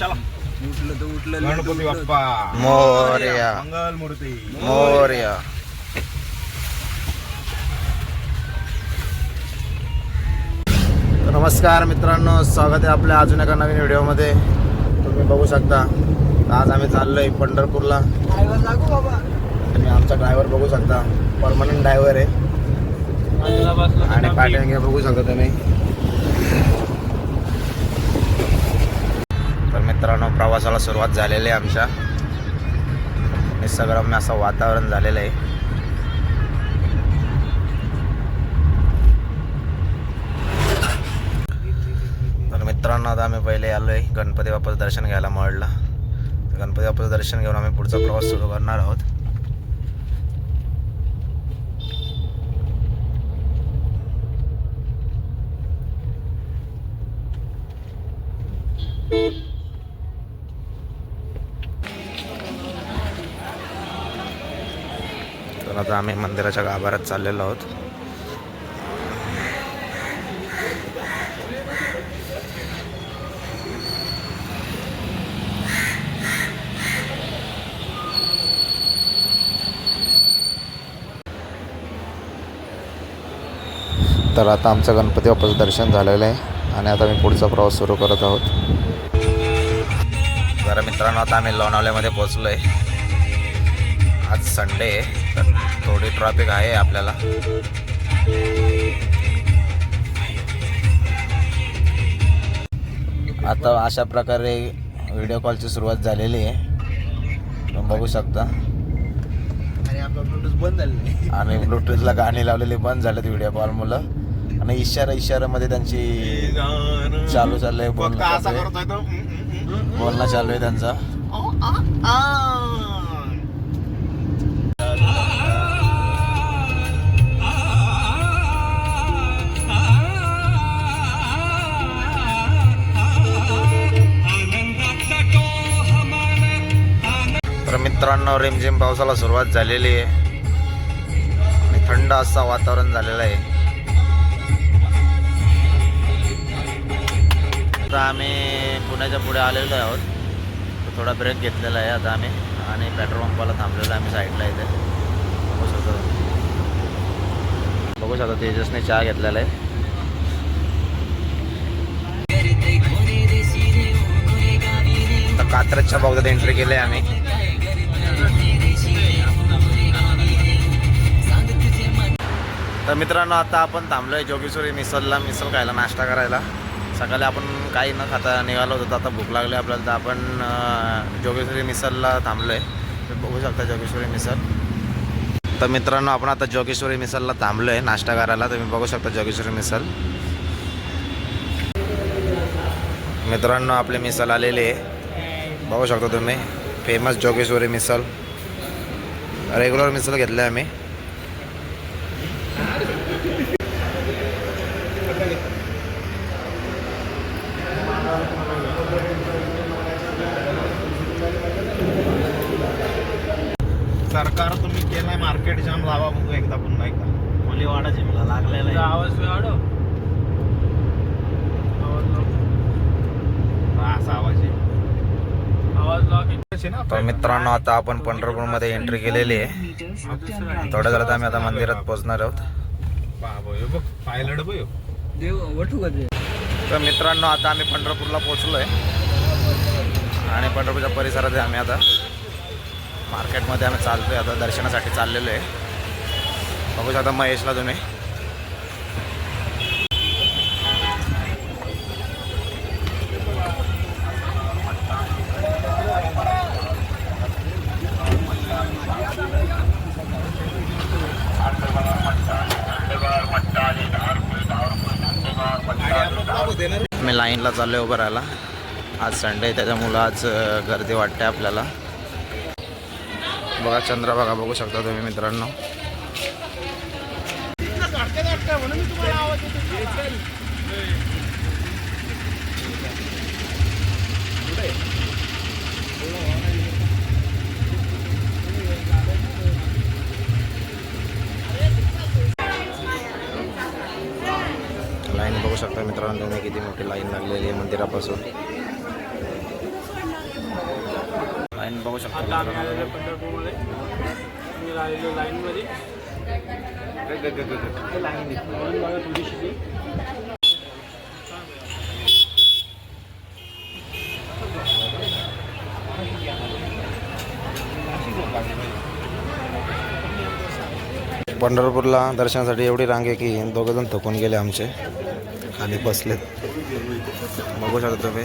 चला. उठलं तर उठलं गणपती बाप्पा. मोरया. मंगल मूर्ती. मोरया. नमस्कार मित्रांनो स्वागत आहे आपल्या अजून एका नवीन व्हिडिओमध्ये. तुम्ही बघू शकता आज आम्ही चाललोय पंढरपूरला. ड्रायव्हर लागू बाबा तुम्ही आमचा ड्रायव्हर बघू शकता परमनंट ड्रायव्हर आहे. आणि पाठीमागे बघू शकता तुम्ही तर मित्रांनो प्रवासाला सुरुवात झालेली आहे आमच्या. निसर्गरम्य असं वातावरण झालेलं आहे. तर मित्रांनो आता आम्ही पहिले आलोय गणपती बाप्पाचं दर्शन घ्यायला मळला तर गणपती बाप्पाचं दर्शन घेऊन आम्ही पुढचा प्रवास सुरू करणार आहोत. तर आता आम्ही मंदिराच्या गाभाऱ्यात चाललेलो आहोत. तर आता आमचं गणपती बाप्पाचं दर्शन झालेलं आहे आणि आता मी पुढचा प्रवास सुरू करत आहोत. जरा मित्रांनो आता आम्ही लोणावल्यामध्ये पोहोचलो आहे संडे आहे तर थोडी ट्रॅफिक आहे आपल्याला. आता अशा प्रकारे व्हिडिओ कॉलची सुरुवात झालेली आहे. तुम्ही बघू शकता. ब्लूटूथ बंद आणि ब्लूटूथला गाणी लावलेली बंद झालेत व्हिडिओ कॉल मुलं. आणि इशारा इशारामध्ये त्यांची चालू चाललंय बोलणं. बोलणं चालू आहे त्यांचा. मित्रांनो रिमझिम पावसाला सुरुवात झालेली आहे. आणि थंड असं वातावरण झालेलं आहे. तर आम्ही पुण्याच्या पुढे आलेलो आहोत. थोडा ब्रेक घेतलेला आहे आता आम्ही. आणि पेट्रोल पंपाला थांबलेलो आहे आम्ही साईडला इथे. बघू शकतो. बघू शकतो तेजसने चहा घेतलेला आहे. तर कात्रजच्या एंट्री केली आहे आम्ही. तर मित्रांनो आता आपण थांबलो आहे जोगेश्वरी मिसलला मिसल खायला नाश्ता करायला. सकाळी आपण काही न खाता निघालो होतो तर आता भूक लागली आपल्याला तर आपण जोगेश्वरी मिसलला थांबलो आहे बघू शकता जोगेश्वरी मिसल तर मित्रांनो आपण आता जोगेश्वरी मिसलला थांबलो आहे नाश्ता करायला. तुम्ही बघू शकता जोगेश्वरी मिसल मित्रांनो आपले मिसल आलेले आहे. बघू शकता तुम्ही फेमस जोगेश्वरी मिसल रेग्युलर मिसल घेतलं आहे आम्ही. तर मित्रांनो आता आपण पंढरपूरमध्ये एंट्री केलेली आहे. थोड्या वेळात आम्ही आता मंदिरात पोहोचणार आहोत. तर मित्रांनो आता आम्ही पंढरपूरला पोहोचलो आहे आणि पंढरपूरच्या परिसरात आहे आम्ही आता मार्केटमध्ये आम्ही चालतोय आता दर्शनासाठी चाललेलो आहे. बघू शकता महेशला तुम्ही. चाललो आहे उभं राहायला. आज संडे आहे त्याच्यामुळं आज गर्दी वाटते आपल्याला. बघा चंद्र बघा बघू शकता तुम्ही मित्रांनो. म्हणून बघू शकता मित्रांनो तुम्ही किती मोठी लाईन लागलेली आहे मंदिरापासून बघू शकता म्हणून बघा थोडीशी ती. पंढरपूरला दर्शनासाठी एवढी रांग की दोघं जण थकून गेले आमचे आणि बसलेत. बघू शकता तुम्ही.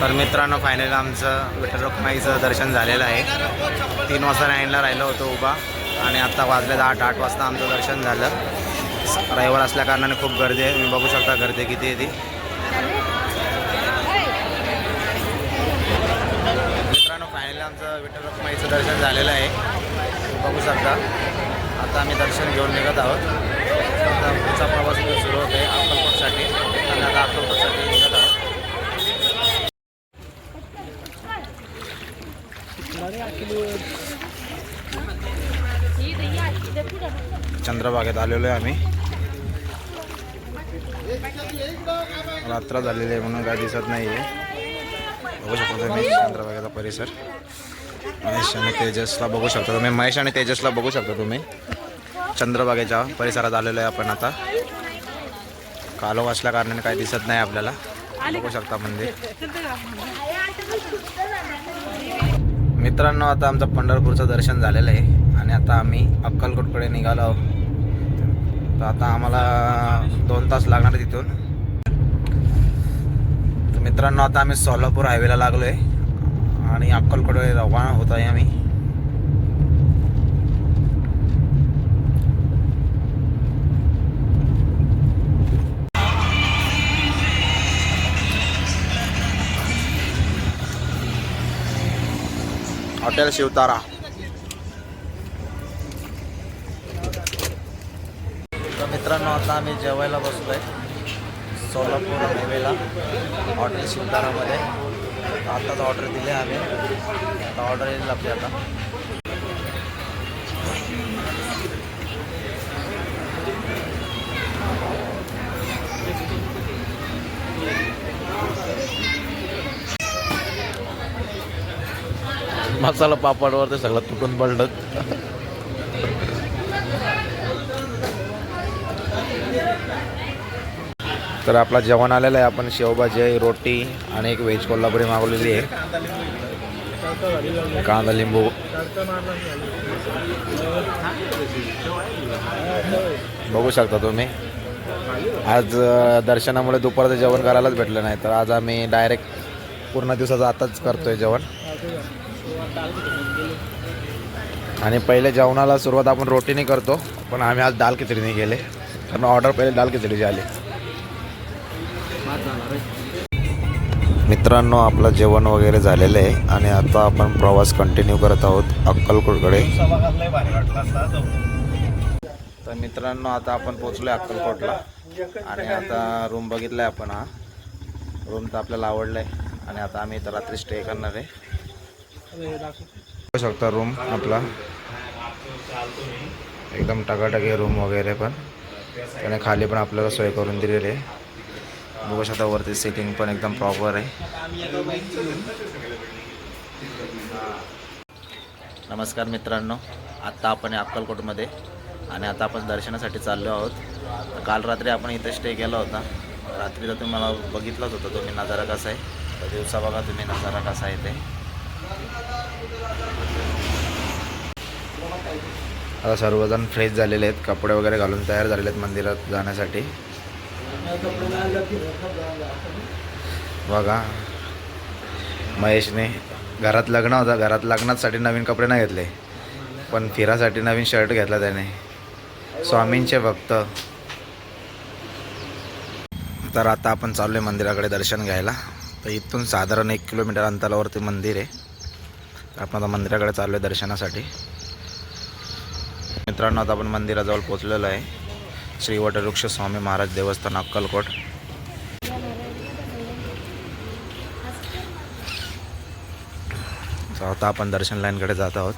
तर मित्रांनो फायनल आमचं विठ्ठल रुक्माईचं दर्शन झालेलं आहे. तीन वाजता लाईनला राहिलो होतो उभा आणि आत्ता वाजले आठ आठ वाजता आमचं दर्शन झालं. रविवार असल्या कारणाने खूप गर्दी आहे. तुम्ही बघू शकता गर्दी किती आहे ती. मित्रांनो फायनली आमचं विठ्ठल रुक्माईचं दर्शन झालेलं आहे. बघू शकता. आता आम्ही दर्शन घेऊन निघत आहोत. आता पुढचा प्रवास सुरू होतो आहे अक्कलकोटसाठी. आणि आता अक्कलकोटसाठी निघत आहोत. चंद्रबागेत आलेलो आहे आम्ही. रात्र झालेली आहे म्हणून काय दिसत नाही आहे बघू शकतो मी चंद्रबागेचा परिसर. महेश आणि तेजसला बघू शकता तुम्ही. महेश आणि तेजसला बघू शकता तुम्ही. चंद्रबागेच्या परिसरात आलेलो आहे आपण आता. कालो असल्या कारणाने काही दिसत नाही आपल्याला. बघू शकता मंदिर. मित्रांनो आता आमचं पंढरपूरचं दर्शन झालेलं आहे आणि आता आम्ही अक्कलकोटकडे निघालो आहोत. तर आता आम्हाला दोन तास लागणार आहे तिथून. तर मित्रांनो आता आम्ही सोलापूर हायवेला लागलो आहे आणि अक्कलकडे रवाना होत आहे आम्ही. हॉटेल शिवतारा. मित्रांनो आता आम्ही जेवायला बसलो आहे सोलापूर हायवेला हॉटेल शिवतारामध्ये. आताच ऑर्डर दिली आम्ही. आता ऑर्डर येईल आपली आता. मसाला पापडवर ते सगळं तुटून पडलं. तर आपला जेवण आलेलं आहे. आपण शेवभाजी आहे रोटी आणि एक व्हेज कोल्हापुरी मागवलेली आहे. कांदा लिंबू. बघू शकता तुम्ही. आज दर्शनामुळे दुपारचं जेवण करायलाच भेटलं नाही. तर आज आम्ही डायरेक्ट पूर्ण दिवसाचं आताच करतोय जेवण. आणि पहिले जेवणाला सुरुवात आपण रोटीने करतो. पण आम्ही आज दाल खिचडीने केले. कारण ऑर्डर पहिले दाल खिचडीची आली. मित्रांनो आपलं जेवण वगैरे झालेलं आहे आणि आता आपण प्रवास कंटिन्यू करत आहोत अक्कलकोटकडे. तर मित्रांनो आता आपण पोचलो आहे अक्कलकोटला आणि आता रूम बघितला आहे आपण हा. रूम तर आपल्याला आवडला आहे आणि आता आम्ही इथं रात्री स्टे करणार आहे. बघू शकता रूम आपला. एकदम टकाटकी रूम वगैरे पण. त्याने खाली पण आपल्याला सोय करून दिलेली आहे. बघू शकता वरती सिटिंग पण एकदम प्रॉपर आहे. नमस्कार मित्रांनो आत्ता आपण आहे अक्कलकोटमध्ये आणि आता आपण दर्शनासाठी चाललो आहोत. तर काल रात्री आपण इथे स्टे केला होता. रात्रीचा तुम्हाला बघितलाच होता तुम्ही नजारा कसा आहे. तर दिवसा बघा तुम्ही नजारा कसा आहे ते. आता सर्वजण फ्रेश झालेले आहेत. कपडे वगैरे घालून तयार झालेले आहेत मंदिरात जाण्यासाठी. बघा. महेशने घरात लग्न होता. घरात लग्नासाठी नवीन कपडे नाही घेतले. पण फिरासाठी नवीन शर्ट घेतला त्याने. स्वामींचे भक्त. तर आता आपण चाललो आहे मंदिराकडे दर्शन घ्यायला. तर इथून साधारण एक किलोमीटर अंतरावरती मंदिर आहे. तर आपण आता मंदिराकडे चाललो आहे दर्शनासाठी. मित्रांनो आता आपण मंदिराजवळ पोचलेलो आहे. श्री वटवृक्ष स्वामी महाराज देवस्थान अक्कलकोट. आता आपण दर्शन लाईनकडे जात आहोत.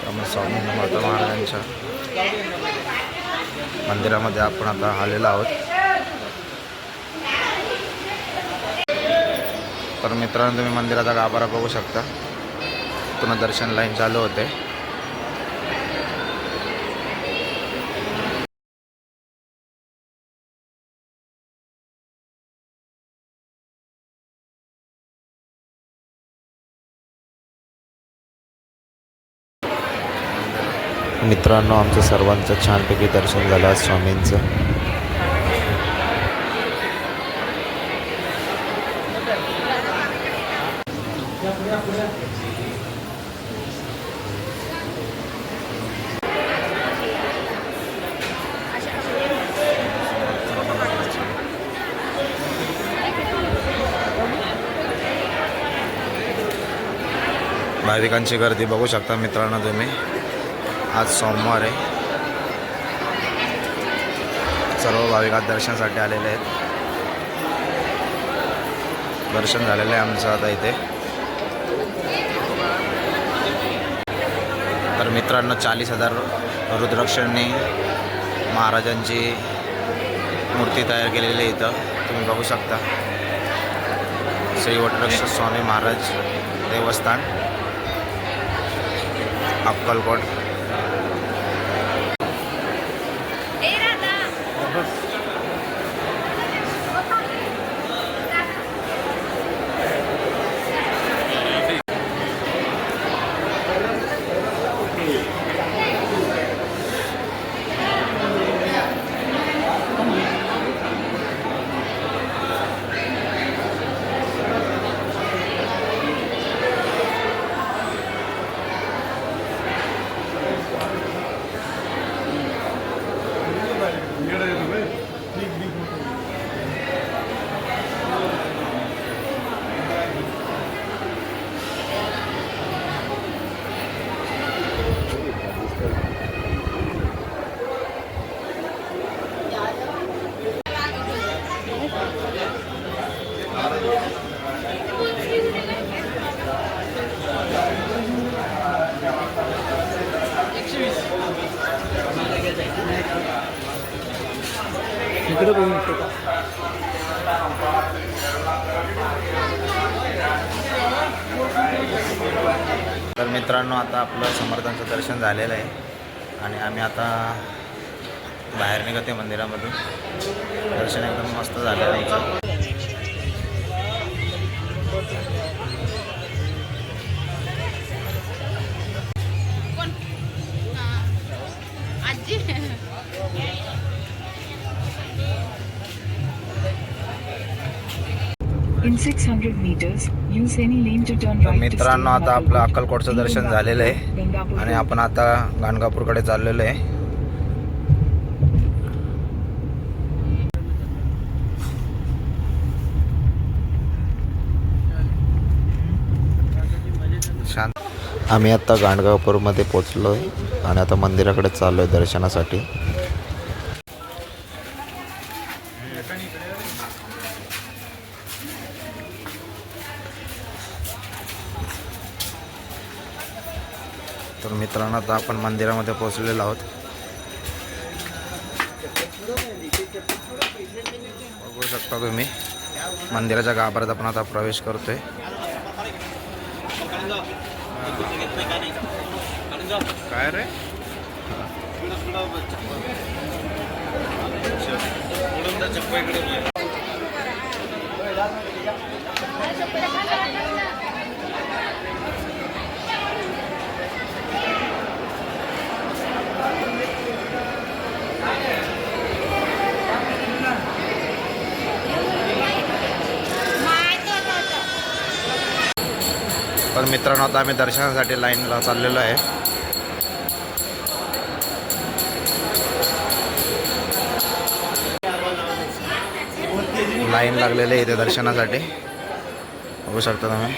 त्यामुळे स्वामी माता महाराजांच्या मंदिरामध्ये आपण आता आलेलो आहोत. तर मित्रांनो तुम्ही मंदिराचा गाभारा बघू शकता. पुन्हा दर्शन लाईन चालू होते. मित्रांनो आमचं सर्वांचं छानपैकी दर्शन झालं आज स्वामींचं. भाविकांची गर्दी बघू शकता मित्रांनो तुम्ही. आज सोमवार आहे. सर्व भाविकात दर्शनासाठी आलेले आहेत. दर्शन झालेलं आहे आमचं आता इथे. तर मित्रांनो चाळीस हजार रुद्राक्षांनी महाराजांची मूर्ती तयार केलेली आहे इथं. तुम्ही बघू शकता. श्री वटरक्ष स्वामी महाराज देवस्थान. अक्कलकोट. इकडे बघू शकतो. तर मित्रांनो आता आपलं समर्थांचं दर्शन झालेलं आहे. आणि आम्ही आता बाहेर निघते मंदिरामधून. दर्शन एकदम मस्त झालेलं आहे In 600 meters, use any lane to turn तर right to मित्रांनो आता आपलं. अक्कलकोटचं दर्शन झालेलं आहे आणि. आपण आता गाणगापूरकडे चाललेलो आहे आम्ही आता गाणगापूरमध्ये पोचलो आहे आणि आता मंदिराकडे चाललो आहे दर्शनासाठी मित्रांनो आता आपण मंदिरामध्ये पोहोचलेलो आहोत. बघू शकता तुम्ही मंदिराच्या गाभाऱ्यात आपण आता प्रवेश करतोय. काय रे? तर मित्रांनो आता आम्ही दर्शनासाठी लाईनला चाललेलो आहे. लाईन लागलेली आहे इथे दर्शनासाठी. बघू शकता तुम्ही.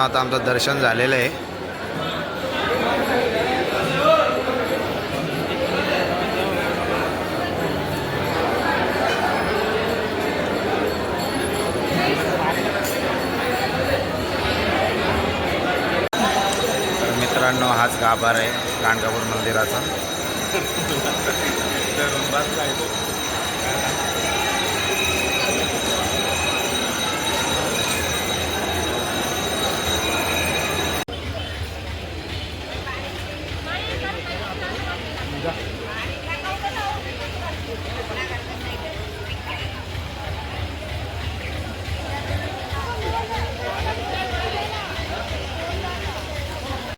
मित्रांनो आता आमचं दर्शन झालेलं आहे. मित्रांनो हाच गाभार आहे गाणगापूर मंदिराचा. Gracias.